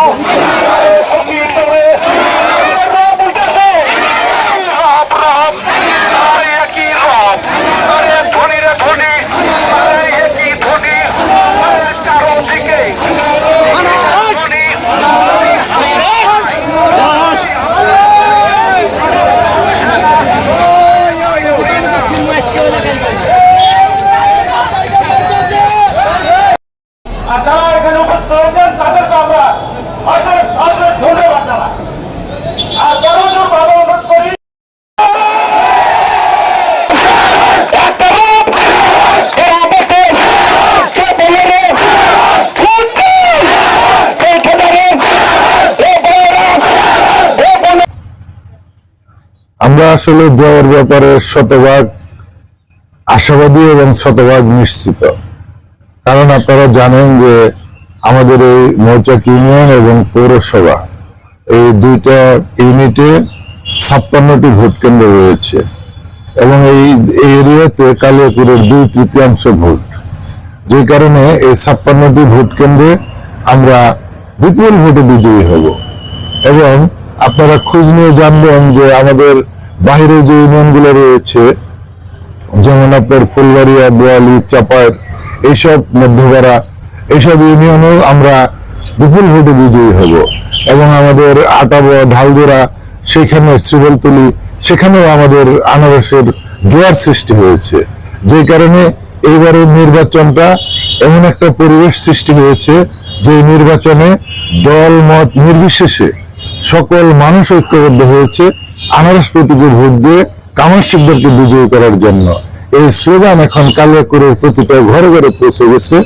어. আমরা আসলে জয়ের ব্যাপারে শতভাগ আশাবাদী এবং শতভাগ নিশ্চিত। কারণ আপনারা জানেন যে আমাদের এই মৌচাক ইউনিয়ন এবং পৌরসভা, এই দুইটা ইউনিটে ছাপ্পান্নটি ভোট কেন্দ্র রয়েছে এবং এই এরিয়াতে কালিয়াপুরের দুই তৃতীয়াংশ ভোট। যে কারণে এই ছাপ্পান্নটি ভোট কেন্দ্রে আমরা বিপুল ভোটে বিজয়ী হব। এবং আপনারা খোঁজ নিয়ে জানবেন যে আমাদের বাইরে যে ইউনিয়নগুলো রয়েছে, যেমন আপনার ফুলবাড়িয়া, বোয়ালি চাপায় এইসব মধ্যপাড়া এইসব ইউনিয়নেও আমরা বিপুল ভোটে বিজয়ী হব। এবং আমাদের আটাবো ঢালদোরা, সেখানে শ্রীবলতলি, সেখানেও আমাদের আনারসের জোয়ার সৃষ্টি হয়েছে। যে কারণে এইবারের নির্বাচনটা এমন একটা পরিবেশ সৃষ্টি হয়েছে, যে নির্বাচনে দল মত নির্বিশেষে সকল মানুষ ঐক্যবদ্ধ হয়েছে আনারস প্রতীকে ভোট দিয়ে কামাল বিজয়ী করার জন্য। এই স্লোগান এখন কালিয়াকুরের প্রতিটা ঘরে ঘরে পৌঁছে গেছে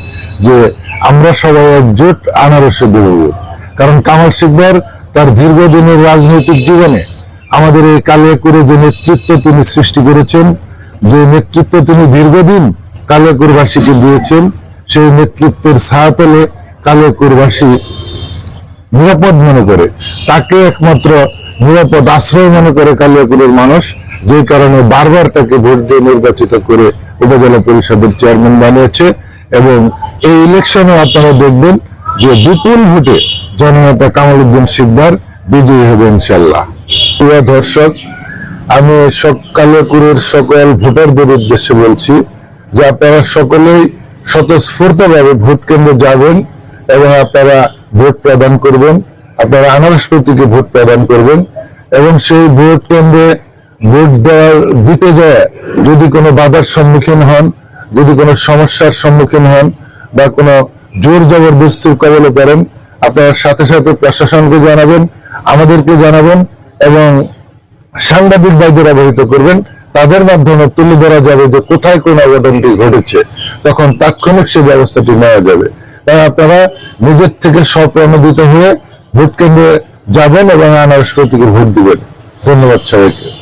যে আমরা সবাই একজোট আনারসে দেব কারণ কামাল শিকদার তার দীর্ঘদিনের রাজনৈতিক জীবনে আমাদের এই কালিয়াকুরে যে নেতৃত্ব তিনি সৃষ্টি করেছেন, যে নেতৃত্ব তিনি দীর্ঘদিন কালিয়াকুরবাসীকে দিয়েছেন, সেই নেতৃত্বের ছায়াতলে কালিয়াকুরবাসী নিরাপদ মনে করে। তাকে একমাত্র নিরাপদ আশ্রয় মনে করে কালিয়াকুরের মানুষ, যে কারণে বারবার তাকে ভোট দিয়ে নির্বাচিত করে উপজেলা পরিষদের চেয়ারম্যান বানিয়েছে এবং এই ইলেকশনে আপনারা দেখবেন যে বিপুল ভোটে জননেতা কামাল উদ্দিন শিকদার বিজয়ী হবে ইনশাল্লাহ প্রিয় দর্শক, আমি কালিয়াকুরের সকল ভোটারদের উদ্দেশ্যে বলছি যে আপনারা সকলেই স্বতঃস্ফূর্তভাবে ভোট কেন্দ্রে যাবেন। এবং আপনারা ভোট প্রদান করবেন, আপনারা আনারস প্রতীকে ভোট প্রদান করবেন এবং সেই ভোট কেন্দ্রে ভোট দেওয়া দিতে যায় যদি কোনো বাধার সম্মুখীন হন, যদি কোনো সমস্যার সম্মুখীন হন বা কোনো জোর জবরদস্তির কবলে পড়েন আপনারা সাথে সাথে প্রশাসনকে জানাবেন, আমাদেরকে জানাবেন এবং সাংবাদিক ভাইদের অবহিত করবেন। তাদের মাধ্যমে তুলে ধরা যাবে যে কোথায় কোন অঘটনটি ঘটেছে। তখন তাৎক্ষণিক সে ব্যবস্থাটি নেওয়া যাবে। তাই আপনারা নিজের থেকে স্বপ্রণোদিত হয়ে ভোট কেন্দ্রে যাবেন এবং আনারস প্রতীকে ভোট দিবেন। ধন্যবাদ সবাইকে।